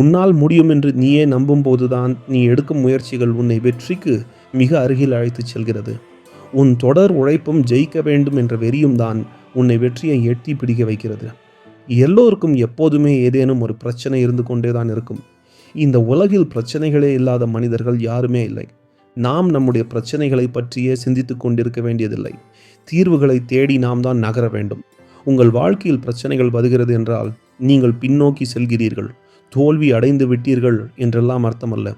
உன்னால் முடியும் என்று நீயே நம்பும்போதுதான் நீ எடுக்கும் முயற்சிகள் உன்னை வெற்றிக்கு மிக அருகில் அழைத்துச் செல்கிறது. உன் தொடர் உழைப்பும் ஜெயிக்க வேண்டும் என்ற வெறியும் தான் உன்னை வெற்றியை எட்டி பிடிக்க வைக்கிறது. எல்லோருக்கும் எப்போதுமே ஏதேனும் ஒரு பிரச்சனை இருந்து கொண்டே தான் இருக்கும். இந்த உலகில் பிரச்சனைகளே இல்லாத மனிதர்கள் யாருமே இல்லை. நாம் நம்முடைய பிரச்சனைகளை பற்றியே சிந்தித்துக் கொண்டிருக்க வேண்டியதில்லை. தீர்வுகளை தேடி நாம் தான் நகர வேண்டும். உங்கள் வாழ்க்கையில் பிரச்சனைகள் வருகிறது என்றால் நீங்கள் பின்னோக்கி செல்கிறீர்கள். தோல்வி அடைந்து விட்டீர்கள் என்றெல்லாம் அர்த்தமல்ல.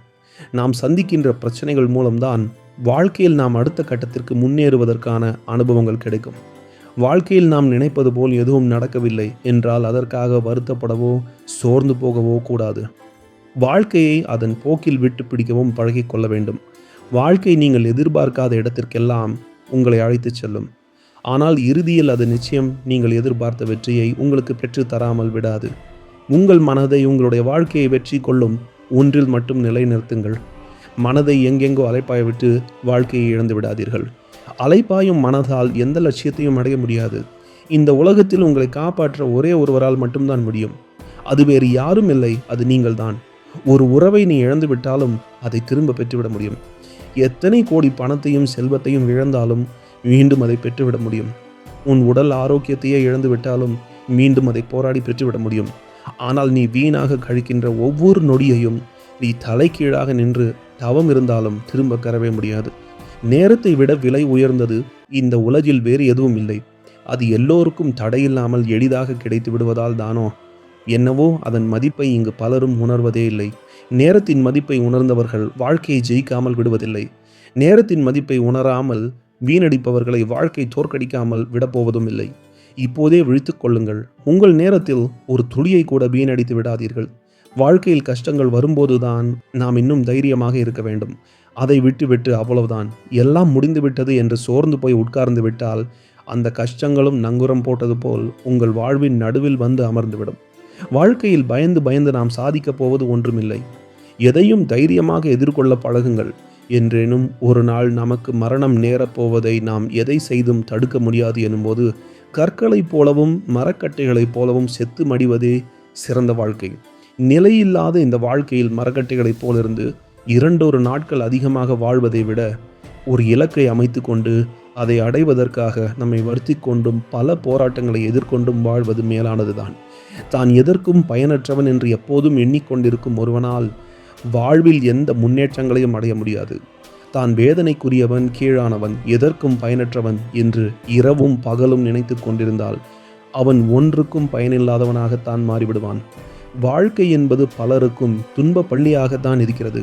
நாம் சந்திக்கின்ற பிரச்சனைகள் மூலம்தான் வாழ்க்கையில் நாம் அடுத்த கட்டத்திற்கு முன்னேறுவதற்கான அனுபவங்கள் கிடைக்கும். வாழ்க்கையில் நாம் நினைப்பது போல் எதுவும் நடக்கவில்லை என்றால் அதற்காக வருத்தப்படவோ சோர்ந்து போகவோ கூடாது. வாழ்க்கையை அதன் போக்கில் விட்டு பிடிக்கவும் பழகிக்கொள்ள வேண்டும். வாழ்க்கை நீங்கள் எதிர்பார்க்காத இடத்திற்கெல்லாம் உங்களை அழைத்துச் செல்லும். ஆனால் இறுதியில் அது நிச்சயம் நீங்கள் எதிர்பார்த்த வெற்றியை உங்களுக்கு பெற்று தராமல் விடாது. உங்கள் மனதை உங்களுடைய வாழ்க்கையை வெற்றி கொள்ளும் ஒன்றில் மட்டும் நிலைநிறுத்துங்கள். மனதை எங்கெங்கோ அலைப்பாய விட்டு வாழ்க்கையை இழந்து விடாதீர்கள். அலைப்பாயும் மனதால் எந்த லட்சியத்தையும் அடைய முடியாது. இந்த உலகத்தில் உங்களை காப்பாற்ற ஒரே ஒருவரால் மட்டும்தான் முடியும். அது வேறு யாரும் இல்லை அது நீங்கள்தான். ஒரு உறவை நீ இழந்து விட்டாலும் அதை திரும்ப பெற்றுவிட முடியும். எத்தனை கோடி பணத்தையும் செல்வத்தையும் இழந்தாலும் மீண்டும் அதை பெற்றுவிட முடியும். உன் உடல் ஆரோக்கியத்தையே இழந்து விட்டாலும் மீண்டும் அதை போராடி பெற்றுவிட முடியும். ஆனால் நீ வீணாக கழிக்கின்ற ஒவ்வொரு நொடியையும் நீ தலைகீழாக நின்று தவம் இருந்தாலும் திரும்ப கரவே முடியாது. நேரத்தை விட விலை உயர்ந்தது இந்த உலகில் வேறு எதுவும் இல்லை. அது எல்லோருக்கும் தடையில்லாமல் எளிதாக கிடைத்து விடுவதால் தானோ? என்னவோ அதன் மதிப்பை இங்கு பலரும் உணர்வதே இல்லை. நேரத்தின் மதிப்பை உணர்ந்தவர்கள் வாழ்க்கையை ஜெயிக்காமல் விடுவதில்லை. நேரத்தின் மதிப்பை உணராமல் வீணடிப்பவர்களை வாழ்க்கை தோற்கடிக்காமல் விடப்போவதும் இல்லை. இப்போதே விழித்துக் கொள்ளுங்கள். உங்கள் நேரத்தில் ஒரு துளியை கூட வீணடித்து விடாதீர்கள். வாழ்க்கையில் கஷ்டங்கள் வரும்போதுதான் நாம் இன்னும் தைரியமாக இருக்க வேண்டும். அதை விட்டுவிட்டு அவ்வளவுதான். எல்லாம் முடிந்துவிட்டது என்று சோர்ந்து போய் உட்கார்ந்து விட்டால் அந்த கஷ்டங்களும் நங்குரம் போட்டது போல் உங்கள் வாழ்வின் நடுவில் வந்து அமர்ந்துவிடும். வாழ்க்கையில் பயந்து பயந்து நாம் சாதிக்கப் போவது ஒன்றுமில்லை. எதையும் தைரியமாக எதிர்கொள்ள பழகுங்கள். என்றேனும் ஒரு நாள் நமக்கு மரணம் நேரப்போவதை நாம் எதை செய்தும் தடுக்க முடியாது எனும்போது கற்களைப் போலவும் மரக்கட்டைகளைப் போலவும் செத்து மடிவதே சிறந்த வாழ்க்கை. நிலையில்லாத இந்த வாழ்க்கையில் மரக்கட்டைகளைப் போலிருந்து இரண்டொரு நாட்கள் அதிகமாக வாழ்வதை விட ஒரு இலக்கை அமைத்து கொண்டு அதை அடைவதற்காக நம்மை வருத்தி கொண்டும் பல போராட்டங்களை எதிர்கொண்டும் வாழ்வது மேலானதுதான். தான் எதற்கும் பயனற்றவன் என்று எப்போதும் எண்ணிக்கொண்டிருக்கும் ஒருவனால் வாழ்வில் எந்த முன்னேற்றங்களையும் அடைய முடியாது. தான் வேதனைக்குரியவன் கீழானவன் எதற்கும் பயனற்றவன் என்று இரவும் பகலும் நினைத்து கொண்டிருந்தால் அவன் ஒன்றுக்கும் பயனில்லாதவனாகத்தான் மாறிவிடுவான். வாழ்க்கை என்பது பலருக்கும் துன்ப பள்ளியாகத்தான் இருக்கிறது.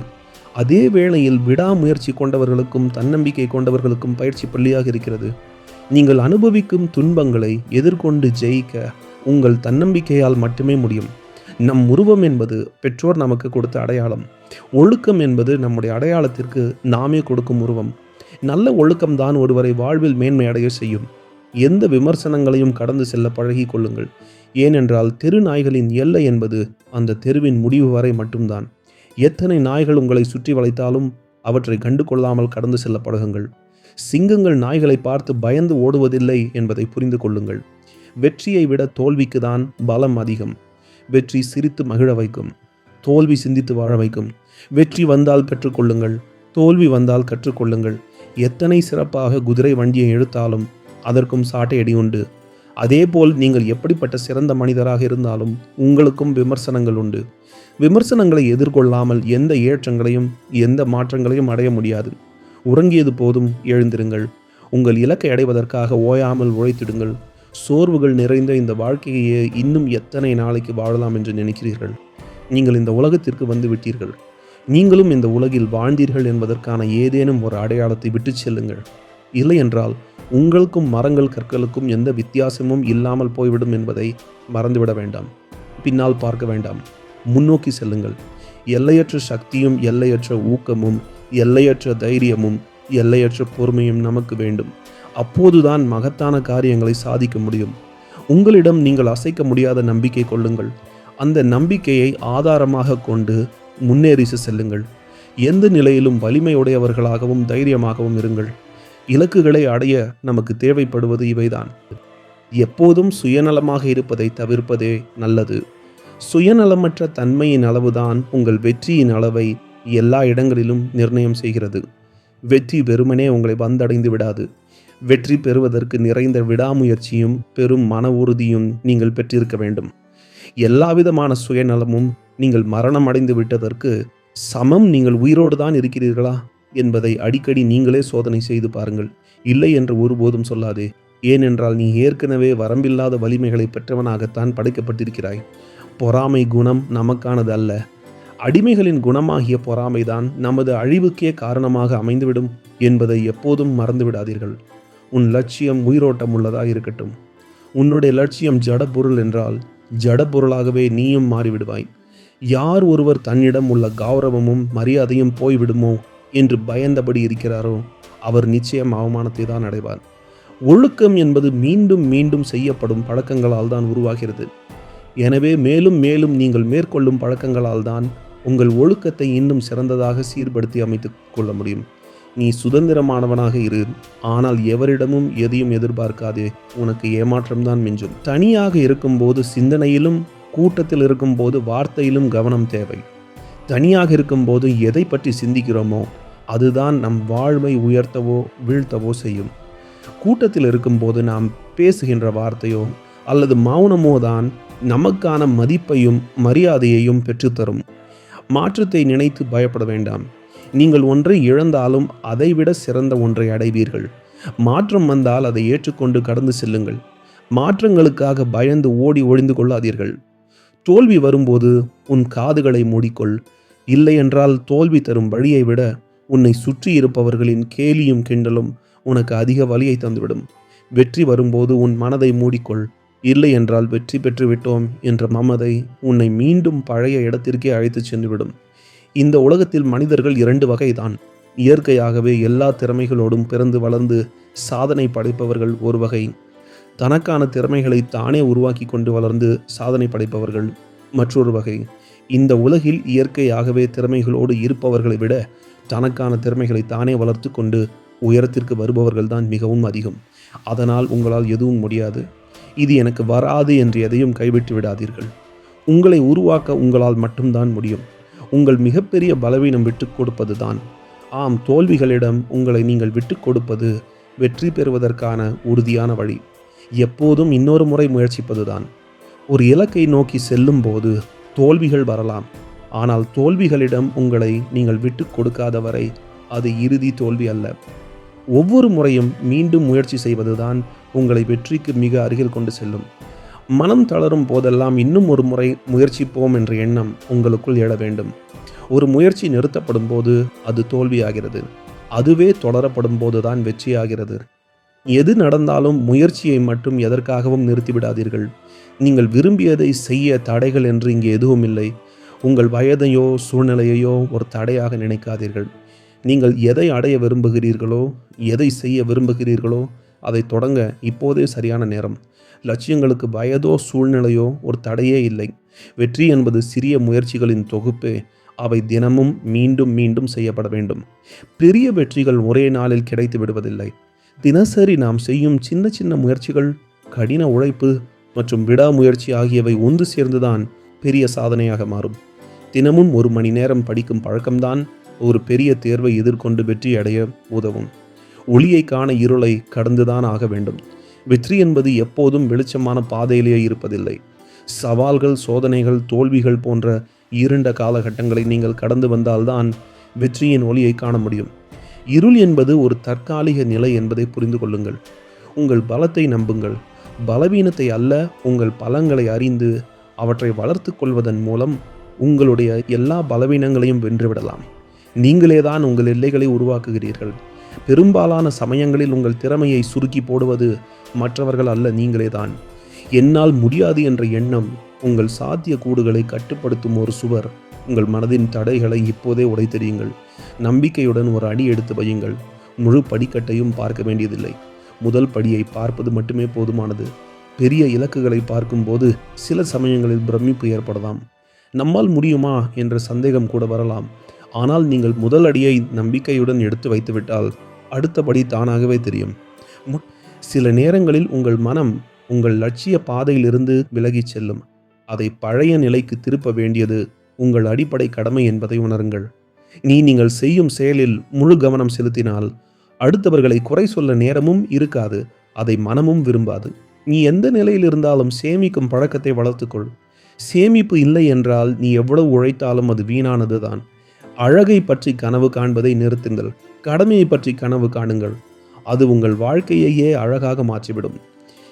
அதே வேளையில் விடாமுயற்சி கொண்டவர்களுக்கும் தன்னம்பிக்கை கொண்டவர்களுக்கும் பயிற்சி பள்ளியாக இருக்கிறது. நீங்கள் அனுபவிக்கும் துன்பங்களை எதிர்கொண்டு ஜெயிக்க உங்கள் தன்னம்பிக்கையால் மட்டுமே முடியும். நம் உருவம் என்பது பெற்றோர் நமக்கு கொடுத்த அடையாளம். ஒழுக்கம் என்பது நம்முடைய அடையாளத்திற்கு நாமே கொடுக்கும் உருவம். நல்ல ஒழுக்கம்தான் ஒருவரை வாழ்வில் மேன்மை அடைய செய்யும். எந்த விமர்சனங்களையும் கடந்து செல்ல பழகி கொள்ளுங்கள். ஏனென்றால் தெரு நாய்களின் எல்லை என்பது அந்த தெருவின் முடிவு வரை மட்டும்தான். எத்தனை நாய்கள் உங்களை சுற்றி வளைத்தாலும் அவற்றை கண்டு கொள்ளாமல் கடந்து செல்ல பழகுங்கள். சிங்கங்கள் நாய்களை பார்த்து பயந்து ஓடுவதில்லை என்பதை புரிந்து கொள்ளுங்கள். வெற்றியை விட தோல்விக்கு தான் பலம் அதிகம். வெற்றி சிரித்து மகிழ வைக்கும். தோல்வி சிந்தித்து வாழ வைக்கும். வெற்றி வந்தால் பெற்றுக்கொள்ளுங்கள். தோல்வி வந்தால் கற்றுக்கொள்ளுங்கள். எத்தனை சிறப்பாக குதிரை வண்டியை எழுத்தாலும் அதற்கும் சாட்டை அடி உண்டு. அதேபோல் நீங்கள் எப்படிப்பட்ட சிறந்த மனிதராக இருந்தாலும் உங்களுக்கும் விமர்சனங்கள் உண்டு. விமர்சனங்களை எதிர்கொள்ளாமல் எந்த ஏற்றங்களையும் எந்த மாற்றங்களையும் அடைய முடியாது. உறங்கியது போதும் எழுந்திருங்கள். உங்கள் இலக்கை அடைவதற்காக ஓயாமல் உழைத்திடுங்கள். சோர்வுகள் நிறைந்த இந்த வாழ்க்கையை இன்னும் எத்தனை நாளைக்கு வாழலாம் என்று நினைக்கிறீர்கள்? நீங்கள் இந்த உலகத்திற்கு வந்து விட்டீர்கள். நீங்களும் இந்த உலகில் வாழ்ந்தீர்கள் என்பதற்கான ஏதேனும் ஒரு அடையாளத்தை விட்டுச் செல்லுங்கள். இல்லையென்றால் உங்களுக்கும் மரங்கள் கற்களுக்கும் எந்த வித்தியாசமும் இல்லாமல் போய்விடும் என்பதை மறந்துவிட வேண்டாம். பின்னால் பார்க்க வேண்டாம். முன்னோக்கி செல்லுங்கள். எல்லையற்ற சக்தியும் எல்லையற்ற ஊக்கமும் எல்லையற்ற தைரியமும் எல்லையற்ற பொறுமையும் நமக்கு வேண்டும். அப்போதுதான் மகத்தான காரியங்களை சாதிக்க முடியும். உங்களிடம் நீங்கள் அசைக்க முடியாத நம்பிக்கை கொள்ளுங்கள். அந்த நம்பிக்கையை ஆதாரமாக கொண்டு முன்னேறி செல்லுங்கள். எந்த நிலையிலும் வலிமையுடையவர்களாகவும் தைரியமாகவும் இருங்கள். இலக்குகளை அடைய நமக்கு தேவைப்படுவது இவைதான். எப்போதும் சுயநலமாக இருப்பதை தவிர்ப்பதே நல்லது. சுயநலமற்ற தன்மையின் அளவுதான் உங்கள் வெற்றியின் அளவை எல்லா இடங்களிலும் நிர்ணயம் செய்கிறது. வெற்றி வெறுமனே உங்களை வந்தடைந்து விடாது. வெற்றி பெறுவதற்கு நிறைந்த விடாமுயற்சியும் பெரும் மன உறுதியும் நீங்கள் பெற்றிருக்க வேண்டும். எல்லாவிதமான சுயநலமும் நீங்கள் மரணம் அடைந்து விட்டதற்கு சமம் நீங்கள் உயிரோடு தான் இருக்கிறீர்களா என்பதை அடிக்கடி நீங்களே சோதனை செய்து பாருங்கள். இல்லை என்று ஒருபோதும் சொல்லாதே. ஏனென்றால் நீ ஏற்கனவே வரம்பில்லாத வலிமைகளை பெற்றவனாகத்தான் படைக்கப்பட்டிருக்கிறாய். பொறாமை குணம் நமக்கானது அல்ல. அடிமைகளின் குணமாகிய பொறாமைதான் நமது அழிவுக்கே காரணமாக அமைந்துவிடும் என்பதை எப்போதும் மறந்துவிடாதீர்கள். உன் லட்சியம் உயிரோட்டம் உள்ளதாக இருக்கட்டும். உன்னுடைய லட்சியம் ஜடப்பொருள் என்றால் ஜடப்பொருளாகவே நீயும் மாறிவிடுவாய். யார் ஒருவர் தன்னிடம் உள்ள கௌரவமும் மரியாதையும் போய்விடுமோ என்று பயந்தபடி இருக்கிறாரோ அவர் நிச்சயம் அவமானத்தை தான் அடைவார். ஒழுக்கம் என்பது மீண்டும் மீண்டும் செய்யப்படும் பழக்கங்களால் தான் உருவாகிறது. எனவே மேலும் மேலும் நீங்கள் மேற்கொள்ளும் பழக்கங்களால் தான் உங்கள் ஒழுக்கத்தை இன்னும் சிறந்ததாக சீர்படுத்தி அமைத்துக் கொள்ள முடியும். நீ சுதந்திரமானவனாக இரு. ஆனால் எவரிடமும் எதையும் எதிர்பார்க்காதே. உனக்கு ஏமாற்றம்தான் மிஞ்சும். தனியாக இருக்கும்போது சிந்தனையிலும் கூட்டத்தில் இருக்கும்போது வார்த்தையிலும் கவனம் தேவை. தனியாக இருக்கும்போது எதை பற்றி சிந்திக்கிறோமோ அதுதான் நம் வாழ்வை உயர்த்தவோ வீழ்த்தவோ செய்யும். கூட்டத்தில் இருக்கும்போது நாம் பேசுகின்ற வார்த்தையோ அல்லது மௌனமோ தான் நமக்கான மதிப்பையும் மரியாதையையும் பெற்றுத்தரும். மாற்றத்தை நினைத்து பயப்பட வேண்டாம். நீங்கள் ஒன்றை இழந்தாலும் அதைவிட சிறந்த ஒன்றை அடைவீர்கள். மாற்றம் வந்தால் அதை ஏற்றுக்கொண்டு கடந்து செல்லுங்கள். மாற்றங்களுக்காக பயந்து ஓடி ஒழிந்து கொள்ளாதீர்கள். தோல்வி வரும்போது உன் காதுகளை மூடிக்கொள். இல்லை என்றால் தோல்வி தரும் வழியை விட உன்னை சுற்றி இருப்பவர்களின் கேலியும் கிண்டலும் உனக்கு அதிக வலியை தந்துவிடும். வெற்றி வரும்போது உன் மனதை மூடிக்கொள். இல்லை என்றால் வெற்றி பெற்று விட்டோம் என்ற மமதை உன்னை மீண்டும் பழைய இடத்திற்கே அழைத்துச் சென்றுவிடும். இந்த உலகத்தில் மனிதர்கள் இரண்டு வகைதான். இயற்கையாகவே எல்லா திறமைகளோடும் பிறந்து வளர்ந்து சாதனை படைப்பவர்கள் ஒரு வகை. தனக்கான திறமைகளை தானே உருவாக்கி கொண்டு வளர்ந்து சாதனை படைப்பவர்கள் மற்றொரு வகை. இந்த உலகில் இயற்கையாகவே திறமைகளோடு இருப்பவர்களை விட தனக்கான திறமைகளை தானே வளர்த்து கொண்டு உயரத்திற்கு வருபவர்கள் தான் மிகவும் அதிகம். அதனால் உங்களால் எதுவும் முடியாது. இது எனக்கு வராது என்று எதையும் கைவிட்டு விடாதீர்கள். உங்களை உருவாக்க உங்களால் மட்டும்தான் முடியும். உங்கள் மிகப்பெரிய பலவீனம் விட்டுக் கொடுப்பது தான் ஆம் தோல்விகளிடம் உங்களை நீங்கள் விட்டுக் கொடுப்பது வெற்றி பெறுவதற்கான உறுதியான வழி. எப்போதும் இன்னொரு முறை முயற்சிப்பதுதான். ஒரு இலக்கை நோக்கி செல்லும் போது தோல்விகள் வரலாம். ஆனால் தோல்விகளிடம் உங்களை நீங்கள் விட்டுக் கொடுக்காத வரை அது இறுதி தோல்வி அல்ல. ஒவ்வொரு முறையும் மீண்டும் முயற்சி செய்வதுதான் உங்களை வெற்றிக்கு மிக அருகில் கொண்டு செல்லும். மனம் தளரும் போதெல்லாம் இன்னும் ஒரு முறை முயற்சிப்போம் என்ற எண்ணம் உங்களுக்குள் எழ வேண்டும். ஒரு முயற்சி நிறுத்தப்படும் போது அது தோல்வியாகிறது. அதுவே தொடரப்படும் போதுதான் வெற்றியாகிறது. எது நடந்தாலும் முயற்சியை மட்டும் எதற்காகவும் நிறுத்திவிடாதீர்கள். நீங்கள் விரும்பியதை செய்ய தடைகள் என்று இங்கே எதுவும் இல்லை. உங்கள் வயதையோ சூழ்நிலையையோ ஒரு தடையாக நினைக்காதீர்கள். நீங்கள் எதை அடைய விரும்புகிறீர்களோ எதை செய்ய விரும்புகிறீர்களோ அதை தொடங்க இப்போதே சரியான நேரம். லட்சியங்களுக்கு வயதோ சூழ்நிலையோ ஒரு தடையே இல்லை. வெற்றி என்பது சிறிய முயற்சிகளின் தொகுப்பே. அவை தினமும் மீண்டும் மீண்டும் செய்யப்பட வேண்டும். பெரிய வெற்றிகள் ஒரே நாளில் கிடைத்து விடுவதில்லை. தினசரி நாம் செய்யும் சின்ன சின்ன முயற்சிகள் கடின உழைப்பு மற்றும் விடாமுயற்சி ஆகியவை ஒன்று சேர்ந்துதான் பெரிய சாதனையாக மாறும். தினமும் ஒரு மணி நேரம் படிக்கும் பழக்கம்தான் ஒரு பெரிய தேர்வை எதிர்கொண்டு வெற்றி அடைய உதவும். ஒளியை காண இருளை கடந்துதான் ஆக வேண்டும். வெற்றி என்பது எப்போதும் வெளிச்சமான பாதையிலேயே இருப்பதில்லை. சவால்கள் சோதனைகள் தோல்விகள் போன்ற இருண்ட காலகட்டங்களை நீங்கள் கடந்து வந்தால்தான் வெற்றியின் ஒளியை காண முடியும். இருள் என்பது ஒரு தற்காலிக நிலை என்பதை புரிந்து கொள்ளுங்கள். உங்கள் பலத்தை நம்புங்கள். பலவீனத்தை அல்ல உங்கள் பலங்களை அறிந்து அவற்றை வளர்த்து கொள்வதன் மூலம் உங்களுடைய எல்லா பலவீனங்களையும் வென்றுவிடலாம். நீங்களே தான் உங்கள் எல்லைகளை உருவாக்குகிறீர்கள். பெரும்பாலான சமயங்களில் உங்கள் திறமையை சுருக்கி போடுவது மற்றவர்கள் அல்ல நீங்களே தான். என்னால் முடியாது என்ற எண்ணம் உங்கள் சாத்திய கூடுகளை கட்டுப்படுத்தும் ஒரு சுவர். உங்கள் மனதின் தடைகளை இப்போதே உடைத்தெறியுங்கள். நம்பிக்கையுடன் ஒரு அடி எடுத்து வையுங்கள். முழு படிக்கட்டையும் பார்க்க வேண்டியதில்லை. முதல் படியை பார்ப்பது மட்டுமே போதுமானது. பெரிய இலக்குகளை பார்க்கும்போது சில சமயங்களில் பிரமிப்பு ஏற்படலாம். நம்மால் முடியுமா என்ற சந்தேகம் கூட வரலாம். ஆனால் நீங்கள் முதல் அடியை நம்பிக்கையுடன் எடுத்து வைத்துவிட்டால் அடுத்தபடி தானாகவே தெரியும். சில நேரங்களில் உங்கள் மனம் உங்கள் லட்சிய பாதையிலிருந்து விலகிச் செல்லும். அதை பழைய நிலைக்கு திருப்ப வேண்டியது உங்கள் அடிப்படை கடமை என்பதை உணருங்கள். நீ நீங்கள் செய்யும் செயலில் முழு கவனம் செலுத்தினால் அடுத்தவர்களை குறை சொல்ல நேரமும் இருக்காது அதை மனமும் விரும்பாது. நீ எந்த நிலையில் இருந்தாலும் சேமிக்கும் பழக்கத்தை வளர்த்துக்கொள். சேமிப்பு இல்லை என்றால் நீ எவ்வளவு உழைத்தாலும் அது வீணானது தான் அழகை பற்றி கனவு காண்பதை நிறுத்துங்கள். கடமையை பற்றி கனவு காணுங்கள். அது உங்கள் வாழ்க்கையையே அழகாக மாற்றிவிடும்.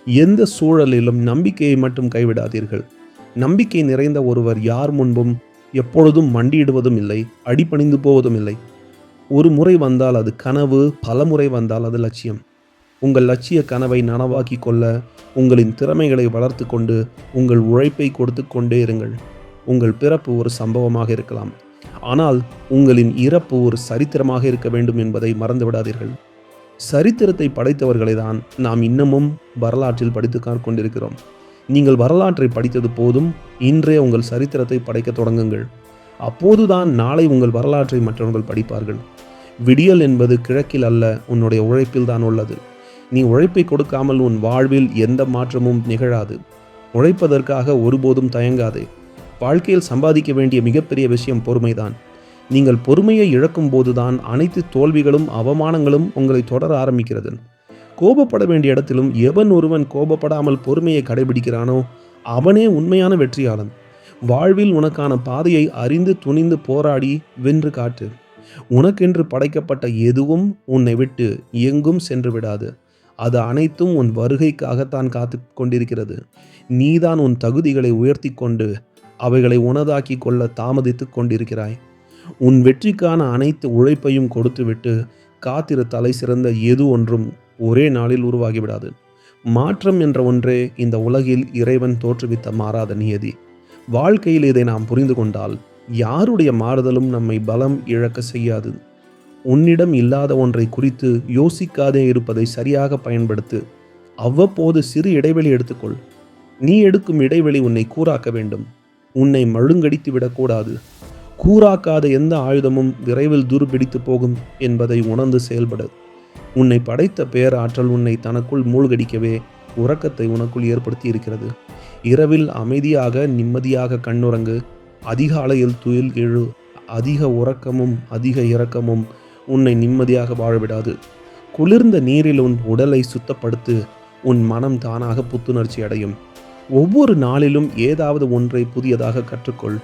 எந்த சூழலிலும் நம்பிக்கையை மட்டும் கைவிடாதீர்கள். நம்பிக்கை நிறைந்த ஒருவர் யார் முன்பும் எப்பொழுதும் மண்டியிடுவதும் இல்லை அடிபணிந்து போவதும் இல்லை. ஒரு முறை வந்தால் அது கனவு பல முறை வந்தால் அது லட்சியம். உங்கள் லட்சிய கனவை நனவாக்கி கொள்ள உங்களின் திறமைகளை வளர்த்து கொண்டு உங்கள் உழைப்பை கொடுத்து கொண்டே இருங்கள். உங்கள் பிறப்பு ஒரு சம்பவமாக இருக்கலாம். ஆனால் உங்களின் இறப்பு ஒரு சரித்திரமாக இருக்க வேண்டும் என்பதை மறந்துவிடாதீர்கள். சரித்திரத்தை படைத்தவர்களை தான் நாம் இன்னமும் வரலாற்றில் படித்து கொண்டிருக்கிறோம். நீங்கள் வரலாற்றை படித்தது போதும் இன்றே உங்கள் சரித்திரத்தை படைக்க தொடங்குங்கள். அப்போதுதான் நாளை உங்கள் வரலாற்றை மற்றவர்கள் படிப்பார்கள். விடியல் என்பது கிழக்கில் அல்ல உன்னுடைய உழைப்பில் தான் உள்ளது. நீ உழைப்பை கொடுக்காமல் உன் வாழ்வில் எந்த மாற்றமும் நிகழாது. உழைப்பதற்காக ஒருபோதும் தயங்காதே. வாழ்க்கையில் சம்பாதிக்க வேண்டிய மிகப்பெரிய விஷயம் பொறுமைதான். நீங்கள் பொறுமையை இழக்கும் போதுதான் அனைத்து தோல்விகளும் அவமானங்களும் உங்களை தொடர ஆரம்பிக்கிறது. கோபப்பட வேண்டிய இடத்திலும் எவன் ஒருவன் கோபப்படாமல் பொறுமையை கடைபிடிக்கிறானோ அவனே உண்மையான வெற்றியாளன். வாழ்வில் உனக்கான பாதையை அறிந்து துணிந்து போராடி வென்று காட்டு. உனக்கென்று படைக்கப்பட்ட எதுவும் உன்னை விட்டு எங்கும் சென்று விடாது. அது அனைத்தும் உன் வருகைக்காகத்தான் காத்து கொண்டிருக்கிறது. நீதான் உன் தகுதிகளை உயர்த்தி கொண்டு அவைகளை உனதாக்கி கொள்ள தாமதித்து கொண்டிருக்கிறாய். உன் வெற்றிக்கான அனைத்து உழைப்பையும் கொடுத்துவிட்டு காத்திரு தலை சிறந்த எது ஒன்றும் ஒரே நாளில் உருவாகிவிடாது. மாற்றம் என்ற ஒன்றே இந்த உலகில் இறைவன் தோற்றுவித்த மாறாத நியதி. வாழ்க்கையில் இதை நாம் புரிந்து கொண்டால் யாருடைய மாறுதலும் நம்மை பலம் இழக்க செய்யாது. உன்னிடம் இல்லாத ஒன்றை குறித்து யோசிக்காதே இருப்பதை சரியாக பயன்படுத்து அவ்வப்போது சிறு இடைவெளி எடுத்துக்கொள். நீ எடுக்கும் இடைவெளி உன்னை கூறாக்க வேண்டும். உன்னை மழுங்கடித்து விடக்கூடாது. கூறாக்காத எந்த ஆயுதமும் விரைவில் துருபிடித்து போகும் என்பதை உணர்ந்து செயல்படு. உன்னை படைத்த பேராற்றல் உன்னை தனக்குள் மூழ்கடிக்கவே உறக்கத்தை உனக்குள் ஏற்படுத்தி இருக்கிறது இரவில் அமைதியாக நிம்மதியாக கண்ணுறங்கு. அதிகாலையில் துயில் எழு. அதிக உறக்கமும் அதிக இரக்கமும் உன்னை நிம்மதியாக வாழவிடாது. குளிர்ந்த நீரில் உன் உடலை சுத்தப்படுத்து உன் மனம் தானாக புத்துணர்ச்சி அடையும். ஒவ்வொரு நாளிலும் ஏதாவது ஒன்றை புதியதாக கற்றுக்கொள்.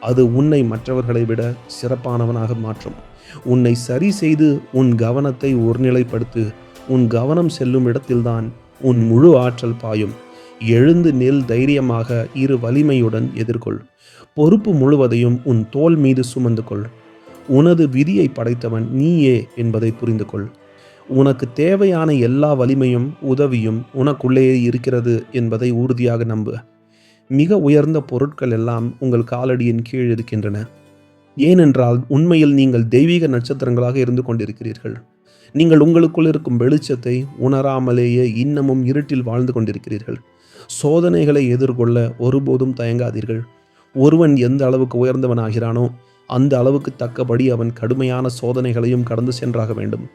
அது உன்னை மற்றவர்களை விட சிறப்பானவனாக மாற்றும். உன்னை சரி செய்து உன் கவனத்தை ஒருநிலைப்படுத்து. உன் கவனம் செல்லும் இடத்தில்தான் உன் முழு ஆற்றல் பாயும். எழுந்து நெல் தைரியமாக இரு வலிமையுடன் எதிர்கொள். பொறுப்பு முழுவதையும் உன் தோல் மீது சுமந்து கொள். உனது விதியை படைத்தவன் நீயே என்பதை புரிந்து கொள் உனக்கு தேவையான எல்லா வலிமையும் உதவியும் உனக்குள்ளேயே இருக்கிறது என்பதை உறுதியாக நம்பு. மிக உயர்ந்த பொருட்கள் எல்லாம் உங்கள் காலடியின் கீழ் இருக்கின்றன. ஏனென்றால் உண்மையில் நீங்கள் தெய்வீக நட்சத்திரங்களாக இருந்து கொண்டிருக்கிறீர்கள். நீங்கள் உங்களுக்குள் இருக்கும் வெளிச்சத்தை உணராமலேயே இன்னமும் இருட்டில் வாழ்ந்து கொண்டிருக்கிறீர்கள். சோதனைகளை எதிர்கொள்ள ஒருபோதும் தயங்காதீர்கள். ஒருவன் எந்த அளவுக்கு உயர்ந்தவனாகிறானோ அந்த அளவுக்கு தக்கபடி அவன் கடுமையான சோதனைகளையும் கடந்து சென்றாக வேண்டும்.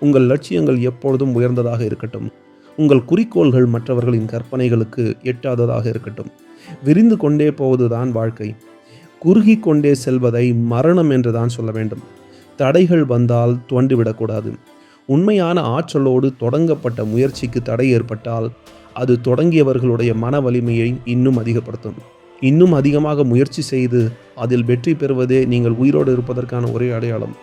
உங்கள் லட்சியங்கள் எப்பொழுதும் உயர்ந்ததாக இருக்கட்டும். உங்கள் குறிக்கோள்கள் மற்றவர்களின் கற்பனைகளுக்கு எட்டாததாக இருக்கட்டும். விரிந்து கொண்டே போவதுதான் வாழ்க்கை. குறுகி கொண்டே செல்வதை மரணம் என்று தான் சொல்ல வேண்டும். தடைகள் வந்தால் துவண்டுவிடக்கூடாது உண்மையான ஆற்றலோடு தொடங்கப்பட்ட முயற்சிக்கு தடை ஏற்பட்டால் அது தொடங்கியவர்களுடைய மன வலிமையை இன்னும் அதிகப்படுத்தும். இன்னும் அதிகமாக முயற்சி செய்து அதில் வெற்றி பெறுவதே நீங்கள் உயிரோடு இருப்பதற்கான ஒரே அடையாளம்.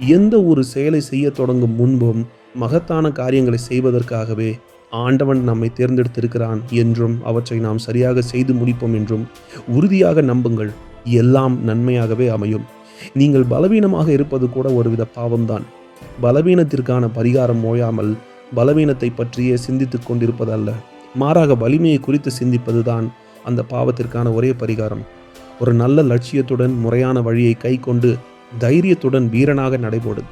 எந்த ஒரு செயலை செய்ய தொடங்கும் முன்பும் மகத்தான காரியங்களை செய்வதற்காகவே ஆண்டவன் நம்மை தேர்ந்தெடுத்திருக்கிறான் என்றும் அவற்றை நாம் சரியாக செய்து முடிப்போம் என்றும் உறுதியாக நம்புங்கள். எல்லாம் நன்மையாகவே அமையும். நீங்கள் பலவீனமாக இருப்பது கூட ஒருவித பாவம்தான். பலவீனத்திற்கான பரிகாரம் ஓயாமல் பலவீனத்தை பற்றியே சிந்தித்துக் கொண்டிருப்பதல்ல. மாறாக வலிமையை குறித்து சிந்திப்பதுதான் அந்த பாவத்திற்கான ஒரே பரிகாரம். ஒரு நல்ல லட்சியத்துடன் முறையான வழியை கை கொண்டு தைரியத்துடன் வீரனாக நடைபோடு.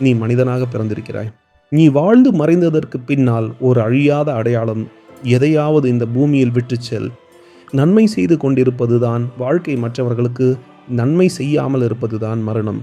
நீ மனிதனாக பிறந்திருக்கிறாய். நீ வாழ்ந்து மறைந்ததற்கு பின்னால் ஒரு அழியாத அடையாளம் எதையாவது இந்த பூமியில் விட்டு செல். நன்மை செய்து கொண்டிருப்பதுதான் வாழ்க்கை மற்றவர்களுக்கு நன்மை செய்யாமல் இருப்பதுதான் மரணம்.